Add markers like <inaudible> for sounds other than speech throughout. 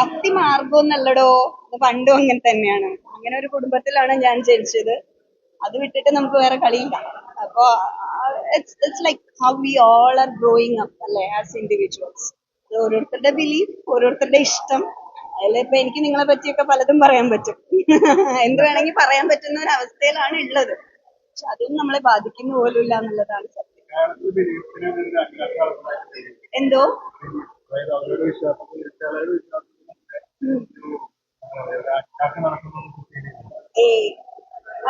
ഭക്തി മാർഗോന്നല്ലടോ അത് പണ്ടും അങ്ങനെ തന്നെയാണ്. അങ്ങനെ ഒരു കുടുംബത്തിലാണ് ഞാൻ ജനിച്ചത്. അത് വിട്ടിട്ട് നമുക്ക് വേറെ കളിയില്ല. അപ്പോ it's it's like how we all are growing up അല്ലെ ആസ് ഇൻഡിവിജ്വൽസ് ഓരോരുത്തരുടെ ബിലീഫ് ഓരോരുത്തരുടെ ഇഷ്ടം. അതിലിപ്പോ എനിക്ക് നിങ്ങളെ പറ്റിയൊക്കെ പലതും പറയാൻ പറ്റും. <laughs> എന്ത് വേണമെങ്കിൽ പറയാൻ പറ്റുന്ന ഒരു അവസ്ഥയിലാണ് ഉള്ളത്. പക്ഷെ അതൊന്നും നമ്മളെ ബാധിക്കുന്ന പോലും ഇല്ല എന്നുള്ളതാണ് സത്യം. എന്തോ?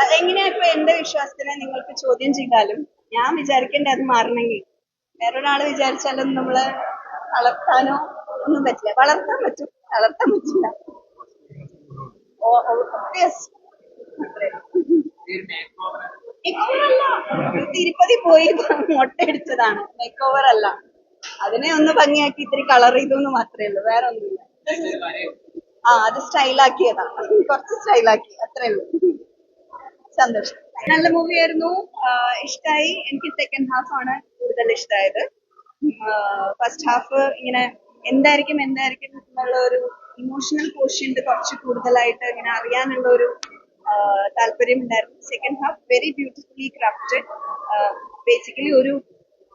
അ- എങ്ങനെയാ ഇപ്പൊ എന്റെ വിശ്വാസത്തിനെ നിങ്ങൾക്ക് ചോദ്യം ചെയ്താലും ഞാൻ വിചാരിക്കേണ്ട അത് മാറണമെങ്കിൽ വേറൊരാൾ വിചാരിച്ചാലൊന്നും നമ്മൾ വളർത്താനോ ഒന്നും പറ്റില്ല. വളർത്താൻ പറ്റും. വളർത്താൻ പറ്റില്ല. തിരുപ്പതി പോയി മുട്ട അടിച്ചതാണ് മേക്ക് ഓവർ അല്ല. അതിനെ ഒന്ന് ഭംഗിയാക്കി ഇത്തിരി കളർ ചെയ്തു എന്ന് മാത്രമേ ഉള്ളൂ. വേറെ ഒന്നുമില്ല ആ അത് സ്റ്റൈലാക്കിയതാ. കുറച്ച് സ്റ്റൈലാക്കി അത്രേ ഉള്ളൂ. സന്തോഷം. നല്ല മൂവി ആയിരുന്നു. ഇഷ്ടമായി എനിക്ക് സെക്കൻഡ് ഹാഫ് ആണ് കൂടുതൽ ഇഷ്ടമായത് ഫസ്റ്റ് ഹാഫ് ഇങ്ങനെ എന്തായിരിക്കും എന്തായിരിക്കും എന്നുള്ള ഒരു ഇമോഷണൽ പോർഷന്റെ കുറച്ച് കൂടുതലായിട്ട് ഇങ്ങനെ അറിയാനുള്ള ഒരു താല്പര്യം ഉണ്ടായിരുന്നു. Second half very beautifully crafted basically ഒരു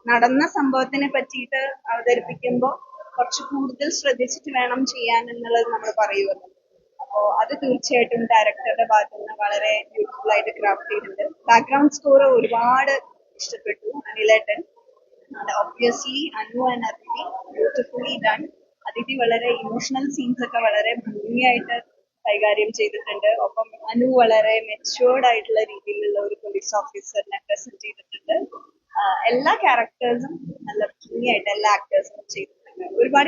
നടന്ന സംഭവത്തിനെ പറ്റിയിട്ട് അവതരിപ്പിക്കുമ്പോൾ കുറച്ച് കൂടുതൽ ശ്രദ്ധിച്ചിട്ട് വേണം ചെയ്യാൻ എന്നുള്ളത് നമ്മൾ പറയുമല്ലോ അപ്പോ അത് തീർച്ചയായിട്ടും ഡയറക്ടറുടെ ഭാഗത്ത് നിന്ന് വളരെ ബ്യൂട്ടിഫുൾ ആയിട്ട് ക്രാഫ്റ്റ് ചെയ്തിട്ടുണ്ട്. ബാക്ക്ഗ്രൗണ്ട് സ്കോർ ഒരുപാട് ഇഷ്ടപ്പെട്ടു അനിലേട്ടൻ. Obviously Anu and Aditi beautifully done Aditi വളരെ ഇമോഷണൽ സീൻസ് ഒക്കെ വളരെ ഭംഗിയായിട്ട് കൈകാര്യം ചെയ്തിട്ടുണ്ട്. ഒപ്പം അനു വളരെ മെച്ചുവേർഡ് ആയിട്ടുള്ള രീതിയിലുള്ള ഒരു പോലീസ് ഓഫീസറിനെ പ്രസന്റ് ചെയ്തിട്ടുണ്ട്. എല്ലാ ക്യാരക്ടേഴ്സും നല്ല ഭംഗിയായിട്ട് എല്ലാ ആക്ടേഴ്സും ചെയ്തിട്ടുണ്ട്. ഒരുപാട്